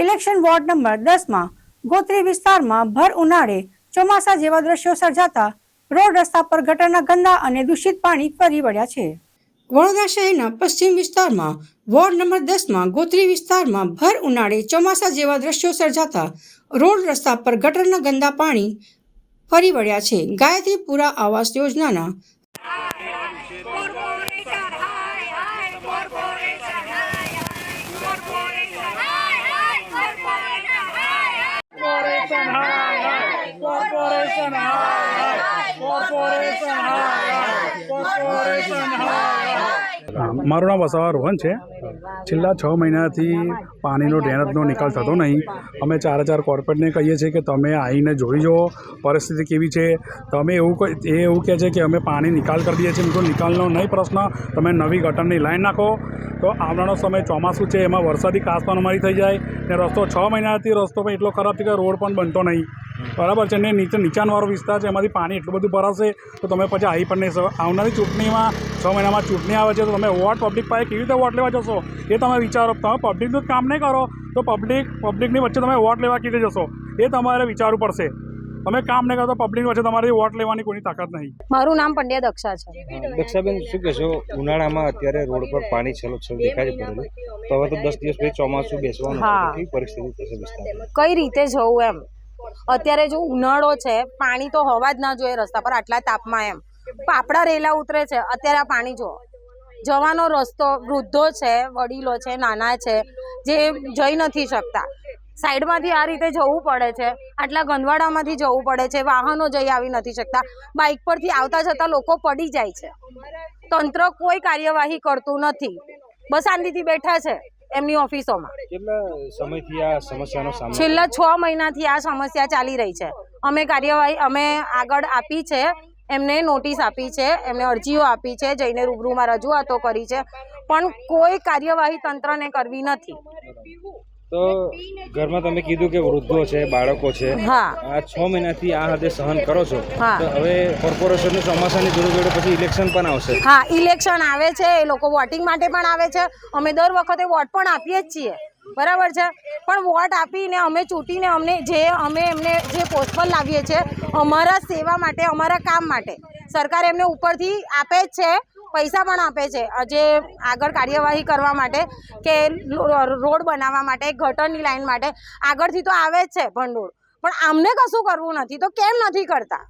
Election ward number દસમાં ગોત્રી વિસ્તારમાં ભર ઉનાળે ચોમાસા જેવા દ્રશ્યો સર્જાતા રોડ રસ્તા પર ગટરના ગંદા અને દૂષિત પાણી ફરી વળ્યા છે. વડોદરા શહેરના પશ્ચિમ વિસ્તારમાં વોર્ડ નંબર દસમાં ગોત્રી વિસ્તારમાં ભર ઉનાળે ચોમાસા જેવા દ્રશ્યો સર્જાતા રોડ રસ્તા પર ગટરના ગંદા પાણી ફરી વળ્યા છે. ગાયત્રીપુરા આવાસ યોજનાના Corporation high, high. Corporation high, high. મારું નામ વસાવા રોહન છે. છેલ્લા છ મહિનાથી પાણીનો ડ્રેનેજનો નિકાલ થતો નહીં. અમે ચાર ચાર કોર્પોરેટને કહીએ છીએ કે તમે આવીને જોઈ જુઓ પરિસ્થિતિ કેવી છે. તમે એવું એ એવું કહે છે કે અમે પાણી નિકાલ કરી દઈએ છીએ. તો નિકાલનો નહીં પ્રશ્ન. તમે નવી ગટરની લાઈન નાખો. તો આવનારો સમય ચોમાસું છે. એમાં વરસાદી કાસ પણ અમારી થઈ જાય ને રસ્તો છ મહિનાથી રસ્તો પણ એટલો ખરાબ છે કે રોડ પણ બનતો નહીં. બરાબર છે. ને નીચે નીચાણવાળો વિસ્તાર છે એમાંથી પાણી એટલું બધું ભરાશે તો તમે પછી આવી પણ નહીં શકો આવનારી ચૂંટણીમાં છ મહિનામાં ચૂંટણી આવે છે તો તમે વોટ પબ્લિક પાસે કેવી રીતે વોટ લેવા જશો? એ તમે વિચારો. તમે પબ્લિકનું જ કામ નહીં કરો તો પબ્લિક પબ્લિકની વચ્ચે તમે વોટ લેવા કીધે જશો? એ તમારે વિચારવું પડશે. તમે કામ નહીં કરો તો પબ્લિક વચ્ચે તમારી વોટ લેવાની કોઈ તાકાત નહીં. મારું નામ પંડ્યા દક્ષા છે. દક્ષાબેન શું કહેશો? ઉનાળામાં અત્યારે રોડ પર પાણી છલો છલ દેખાય પડેલું. તો હવે તો દસ દિવસ પછી ચોમાસું બેસવાનું પરિસ્થિતિ થશે કઈ રીતે જવું એમ? અત્યારે જો ઉનાળો છે, પાણી તો હોવા જ ના જોઈએ રસ્તા પર આટલા તાપમાં એમ. પાપડા રેલા ઉતરે છે, અત્યારે પાણી જો જવાનો રસ્તો, વૃદ્ધો છે, વડીલો છે, નાના છે, જે જઈ નથી શકતા. સાઈડમાંથી આ રીતે જવું પડે છે, આટલા ગંદવાડામાંથી જવું પડે છે, વાહનો જઈ આવી નથી શકતા. બાઇક પરથી આવતા જતા લોકો પડી જાય છે. તંત્ર કોઈ કાર્યવાહી કરતું નથી. બસ શાંતિથી બેઠા છે. એમની ઓફિસોમાં. કેટલા સમયથી આ સમસ્યાનો સામનો છેલ્લા છ મહિનાથી આ સમસ્યા ચાલી રહી છે. અમે કાર્યવાહી અમે આગળ આપી છે એમને નોટિસ આપી છે એમને અરજીઓ આપી છે જઈને રૂબરૂમાં રજૂઆતો કરી છે. પણ કોઈ કાર્યવાહી તંત્રને કરવી નથી. તો ઘરમાં તમે કીધું કે વૃદ્ધો છે બાળકો છે. હા. આ છ મહિનાથી આ હદે સહન કરો છો. તો હવે કોર્પોરેશનની ચોમાસાની જોડે જોડે પછી ઇલેક્શન પણ આવશે. હા ઇલેક્શન આવે છે એ લોકો વોટિંગ માટે પણ આવે છે. અમે દર વખતે વોટ પણ આપીએ જ છીએ. બરાબર છે? પણ વોટ આપીને અમે ચૂંટીને અમને જે અમે એમને જે પોસ્ટ પર લાવીએ છીએ અમારા સેવા માટે અમારા કામ માટે. સરકાર એમને ઉપરથી આપે જ છે. પૈસા પણ આપે છે. જે આગળ કાર્યવાહી કરવા માટે કે રોડ બનાવવા માટે, ગટરની લાઈન માટે આગળથી તો આવે જ છે ભંડોળ. પણ આમને કશું કરવું નથી. તો કેમ નથી કરતા?